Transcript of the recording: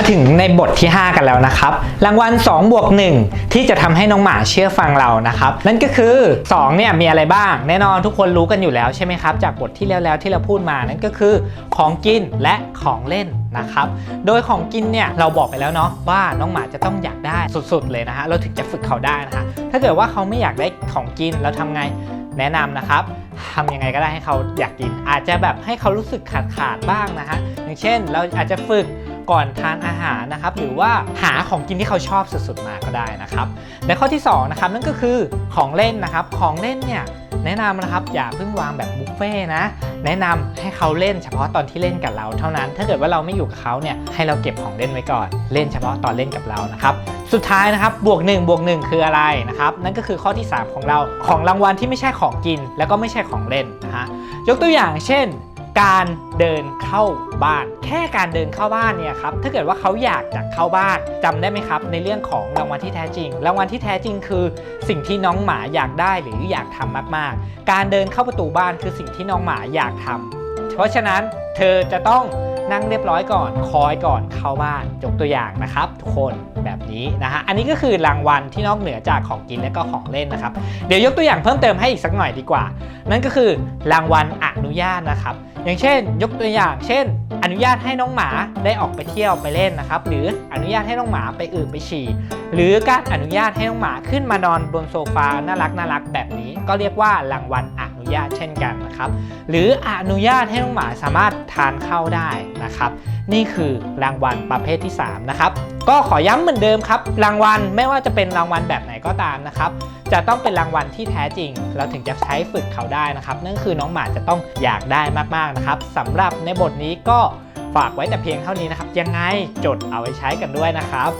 าถึงในบทที่ 5 กันแล้วนะครับ รางวัล2บวก1ที่จะทำให้น้องหมาเชื่อฟังเรานะครับ นั่นก็คือ 2 เนี่ยมีอะไรบ้าง แน่นอนทุกคนรู้กันอยู่แล้วใช่ไหมครับ จากบทที่แล้วๆที่เราพูดมานั่นก็คือ ของกินและของเล่นนะครับ โดยของกินเนี่ยเราบอกไปแล้วเนาะว่าน้องหมาจะต้องอยากได้สุดๆเลยนะฮะเราถึงจะฝึกเขาได้นะฮะถ้าเกิดว่าเขาไม่อยากได้ของกินเราทำไงแนะนำนะครับทำยังไงก็ได้ให้เขาอยากกิน อาจจะแบบให้เขารู้สึกขาดขาดบ้างนะฮะอย่างเช่น เราอาจจะฝึก ก่อนทานอาหารนะครับ หรือว่าหาของกินที่เขาชอบสุดๆมาก็ได้นะครับและข้อที่สองนะครับนั่นก็คือของเล่นนะครับของเล่นเนี่ยแนะนำนะครับอย่าเพิ่งวางแบบบุฟเฟ่นะแนะนำให้เขาเล่นเฉพาะตอนที่เล่นกับเราเท่านั้น ถ้าเกิดว่าเราไม่อยู่กับเขาเนี่ยให้เราเก็บของเล่นไว้ก่อน เล่นเฉพาะตอนเล่นกับเรานะครับสุดท้ายนะครับบวก1บวก1คืออะไรนะครับนั่นก็คือข้อที่ 3 ของเราของรางวัลที่ไม่ใช่ของกิน แล้วก็ไม่ใช่ของเล่นนะฮะยกตัวอย่างเช่น การเดินเข้าบ้าน แค่การเดินเข้าบ้านเนี่ยครับถ้าเกิดว่าเขาอยากจะเข้าบ้านจำได้ไหมครับ ในเรื่องของรางวัลที่แท้จริง รางวัลที่แท้จริงคือ สิ่งที่น้องหมาอยากได้หรืออยากทำมากๆ การเดินเข้าประตูบ้านคือสิ่งที่น้องหมาอยากทำเพราะฉะนั้นเธอจะต้องนั่งเรียบร้อยก่อนคอยก่อนเข้าบ้านยกตัวอย่างนะครับทุกคนแบบนี้นะฮะอันนี้ก็คือรางวัลที่นอกเหนือจากของกินและก็ของเล่นนะครับ เดี๋ยวยกตัวอย่างเพิ่มเติมให้อีกสักหน่อยดีกว่า นั่นก็คือรางวัลอนุญาตนะครับ อย่างเช่น ยกตัวอย่าง เช่น อนุญาตให้น้องหมาได้ออกไปเที่ยวไปเล่นนะครับ หรืออนุญาตให้น้องหมาไปอืดไปฉี่ หรือการอนุญาตให้น้องหมาขึ้นมานอนบนโซฟาน่ารักน่ารักแบบนี้ ก็เรียกว่ารางวัลอ ญาตเช่นกันนะครับ หรืออนุญาตให้น้องหมาสามารถทานข้าวได้นะครับ นี่คือรางวัลประเภทที่ 3 นะครับ ก็ขอย้ำเหมือนเดิมครับ รางวัลไม่ว่าจะเป็นรางวัลแบบไหนก็ตามนะครับ จะต้องเป็นรางวัลที่แท้จริง เราถึงจะใช้ฝึกเขาได้นะครับ นั่นคือน้องหมาจะต้องอยากได้มากๆนะครับสำหรับในบทนี้ก็ฝากไว้แต่เพียงเท่านี้นะครับ ยังไงจดเอาไว้ใช้กันด้วยนะครับ